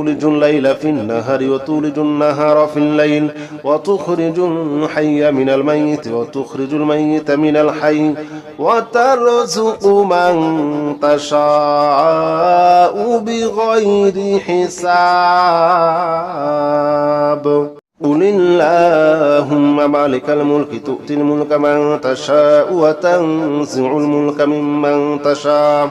تولج الليل في النهار وتولج النهار في الليل وتخرج الحي من الميت وتخرج الميت من الحي وترزق من تشاء بغير حساب. قل اللهم مالك الملك تؤتي الملك من تشاء وتنزع الملك ممن تشاء.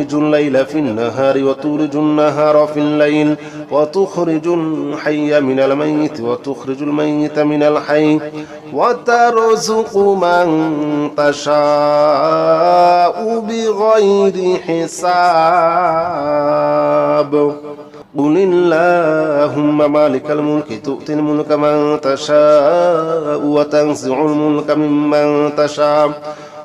تولج الليل في النهار وتولج النهار في الليل وتخرج الحي من الميت وتخرج الميت من الحي وترزق من تشاء بغير حساب. قل اللهم مالك الملك تؤتي الملك من تشاء وتنزع الملك ممن تشاء.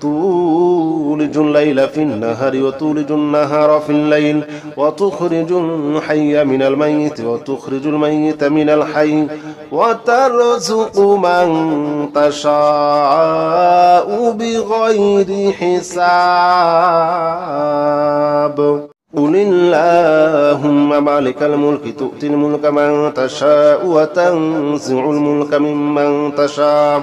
تولج الليل في النهار وتولج النهار في الليل وتخرج الحي من الميت وتخرج الميت من الحي وترزق من تشاء بغير حساب. قل اللهم مالك الملك تؤتي الملك من تشاء وتنزع الملك ممن تشاء.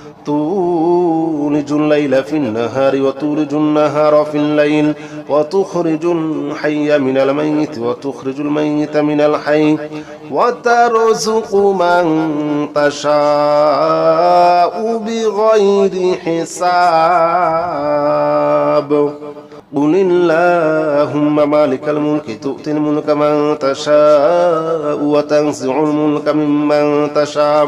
تولج الليل في النهار وتولج النهار في الليل وتخرج الحي من الميت وتخرج الميت من الحي وترزق من تشاء بغير حساب. قل اللهم مالك الملك تؤتي الملك من تشاء وتنزع الملك ممن تشاء.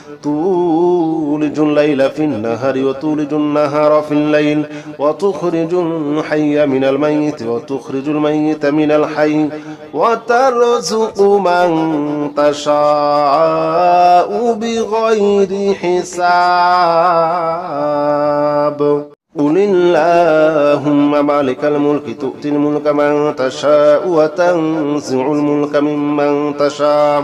تولج الليل في النهار وتولج النهار في الليل وتخرج الحي من الميت وتخرج الميت من الحي وترزق من تشاء بغير حساب. قل اللهم مالك الملك تؤتي الملك من تشاء وتنزع الملك ممن تشاء.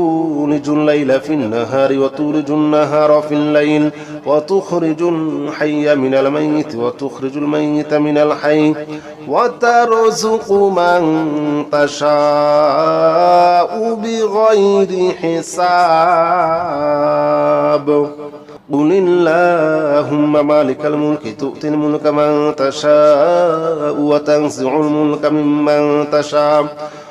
تولج الليل في النهار وتولج النهار في الليل وتخرج الحي من الميت وتخرج الميت من الحي وترزق من تشاء بغير حساب. قل اللهم مالك الملك تؤتي الملك من تشاء وتنزع الملك ممن تشاء.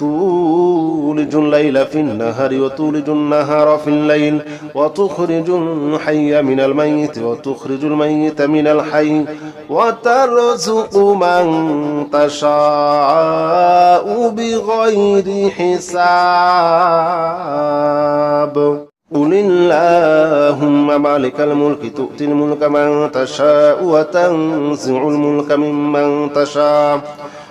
تولج الليل في النهار وتولج النهار في الليل وتخرج الحي من الميت وتخرج الميت من الحي وترزق من تشاء بغير حساب. قل اللهم مالك الملك تؤتي الملك من تشاء وتنزع الملك ممن تشاء.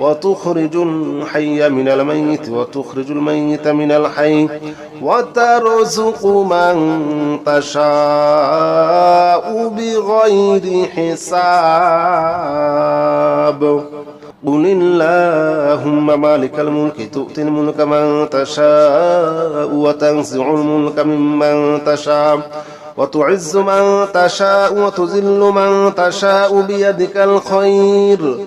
وتخرج الحي من الميت وتخرج الميت من الحي وترزق من تشاء بغير حساب. قل اللهم مالك الملك تؤتي الملك من تشاء وتنزع الملك ممن تشاء وتعز من تشاء وتذل من تشاء بيدك الخير.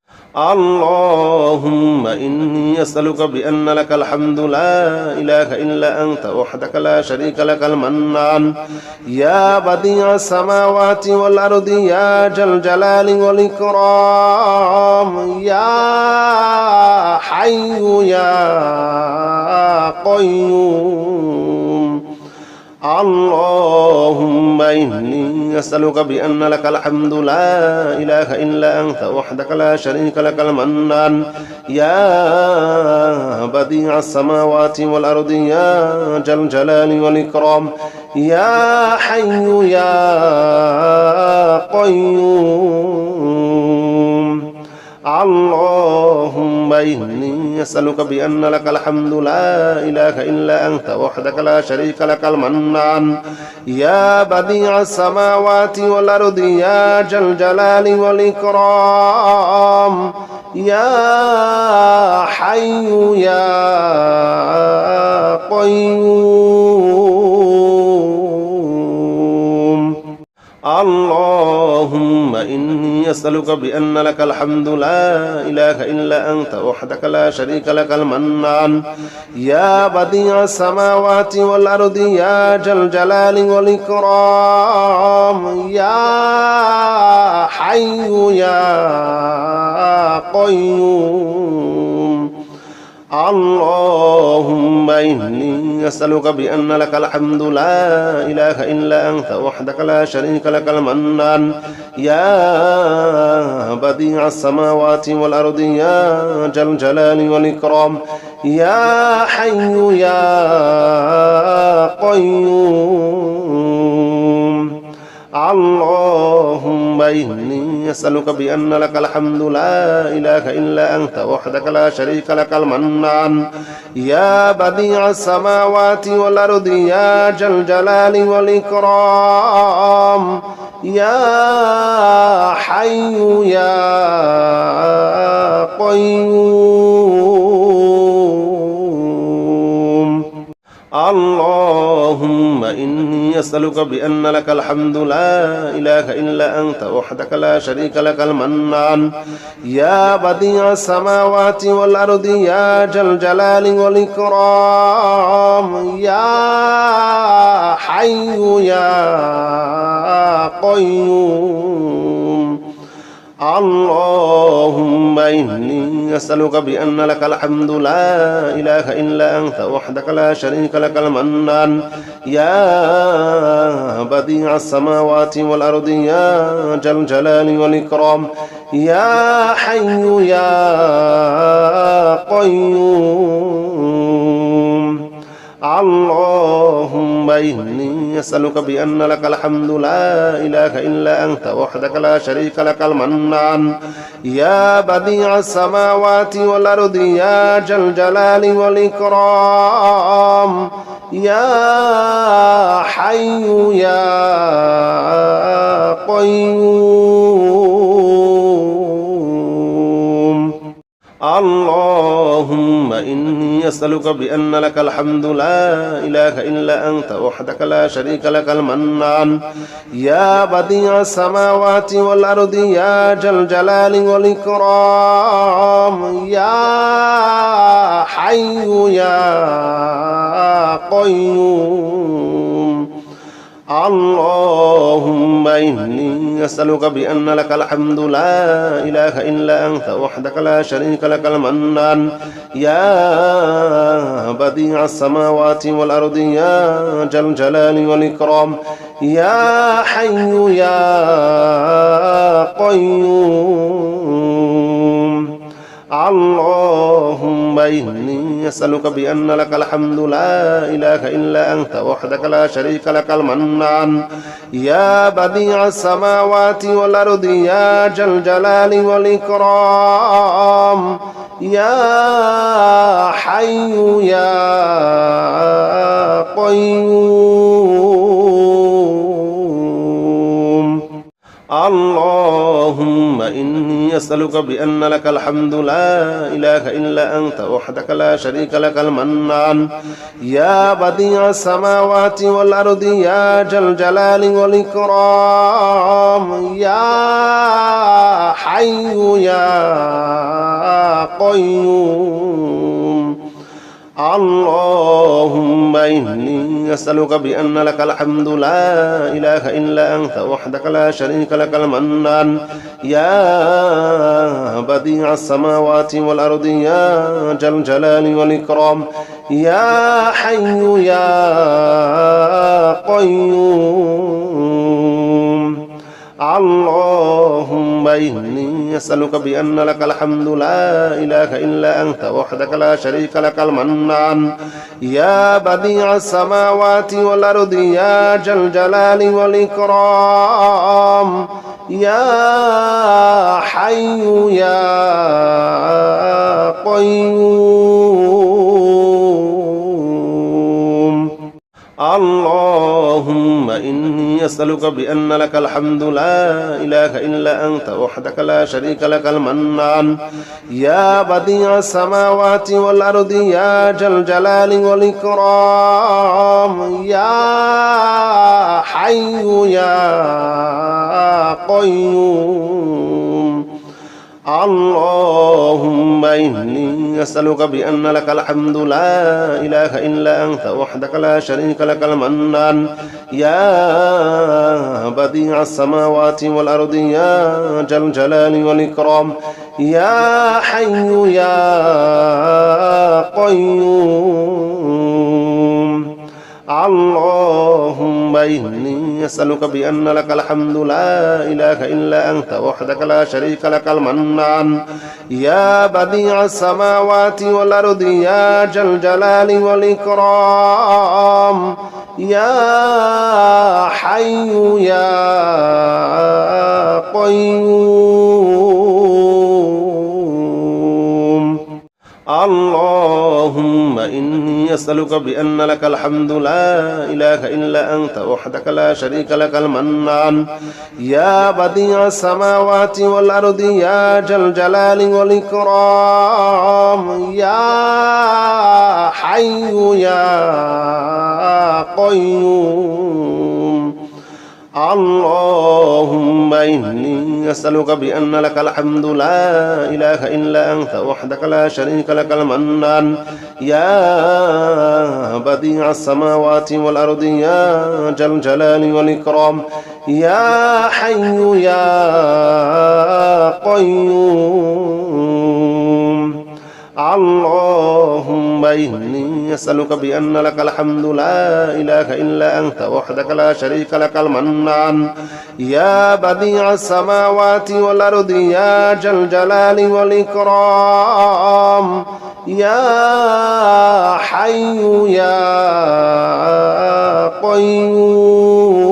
اللهم إني أسألك بأن لك الحمد لا إله إلا أنت وحدك لا شريك لك المنان. يا بديع السماوات والأرض يا جل الجلال والإكرام يا حي يا قيوم. اللهم إني أسألك بأن لك الحمد لا إله إلا أنت وحدك لا شريك لك المنان. يا بديع السماوات والأرض يا جل الجلال والإكرام. يا حي يا قيوم. اللهم إني أسألك بأن لك الحمد لا إله إلا أنت وحدك لا شريك لك المنان. يا بديع السماوات والأرض يا جل الجلال والإكرام. يا حي يا إني أسألك بأن لك الحمد لا إله إلا أنت وحدك لا شريك لك المنان. يا بديع السماوات والأرض يا جل الجلال والإكرام يا حي يا قيوم. إني أسألك بأن لك الحمد لا إله إلا أنت وحدك لا شريك لك المنان. يا بديع السماوات والأرض يا جل الجلال والإكرام يا حي يا قيوم. اللهم إني أسألك بأن لك الحمد لا إله إلا أنت وحدك لا شريك لك المنان. يا بديع السماوات والأرض يا جل الجلال والإكرام. يا حي يا قيوم. اللهم إني أسألك بأن لك الحمد لا إله إلا أنت وحدك لا شريك لك المنان. يا بديع السماوات والأرض يا ذا الجلال والإكرام. يا حي يا قيوم. اللهم إني أسألك بأن لك الحمد لا إله إلا أنت وحدك لا شريك لك المنان. يا بديع السماوات والأرض يا ذا الجلال والإكرام. يا حي يا قيوم. اللهم إني أسألك بأن لك الحمد لا إله إلا أنت وحدك لا شريك لك المنان. يا بديع السماوات والأرض يا ذا الجلال والإكرام. يا حي يا إني أسألك بأن لك الحمد لا إله إلا أنت وحدك لا شريك لك المنان. يا بديع السماوات والأرض يا ذا الجلال والإكرام يا حي يا قيوم. اللهم إني أسألك بأن لك الحمد لا إله إلا أنت وحدك لا شريك لك المنان. يا بديع السماوات والأرض يا ذا الجلال والإكرام. يا حي يا قيوم. اللهم إني أسألك بأن لك الحمد لا إله إلا أنت وحدك لا شريك لك المنان. يا بديع السماوات والأرض يا ذا الجلال والإكرام. يا حي يا قيوم. اللهم إني أسألك بأن لك الحمد لا إله إلا أنت وحدك لا شريك لك المنان. يا بديع السماوات والأرض يا ذا الجلال والإكرام يا حي يا قيوم. اللهم إني أسألك بأن لك الحمد لا إله إلا أنت وحدك لا شريك لك المنان. يا بديع السماوات والأرض يا ذا الجلال والإكرام يا حي يا قيوم. اللهم إني أسألك بأن لك الحمد لا إله إلا أنت وحدك لا شريك لك المنان. يا بديع السماوات والأرض يا ذا الجلال والإكرام. يا حي يا قيوم. اللهم إني أسألك بأن لك الحمد لا إله إلا أنت وحدك لا شريك لك المنان. يا بديع السماوات والأرض يا ذا الجلال والإكرام يا حي يا قيوم. اللهم إني أسألك بأن لك الحمد لا إله إلا أنت وحدك لا شريك لك المنان. يا بديع السماوات والأرض يا ذا الجلال والإكرام. يا حي يا قيوم. اللهم إني أسألك بأن لك الحمد لا إله إلا أنت وحدك لا شريك لك المنان. يا بديع السماوات والأرض يا ذا الجلال والإكرام. يا حي يا قيوم. اللهم إني أسألك بأن لك الحمد لا إله إلا أنت وحدك لا شريك لك المنان. يا بديع السماوات والأرض يا ذا الجلال والإكرام يا حي حي يا قيوم. اللهم إني أسألك بأن لك الحمد لا إله إلا أنت وحدك لا شريك لك المنان. يا بديع السماوات والأرض يا جل الجلال والإكرام. يا حي يا قيوم. اللهم إني أسألك بأن لك الحمد لا إله إلا أنت وحدك لا شريك لك المنان. يا بديع السماوات والأرض يا جل الجلال والإكرام. يا حي يا قيوم.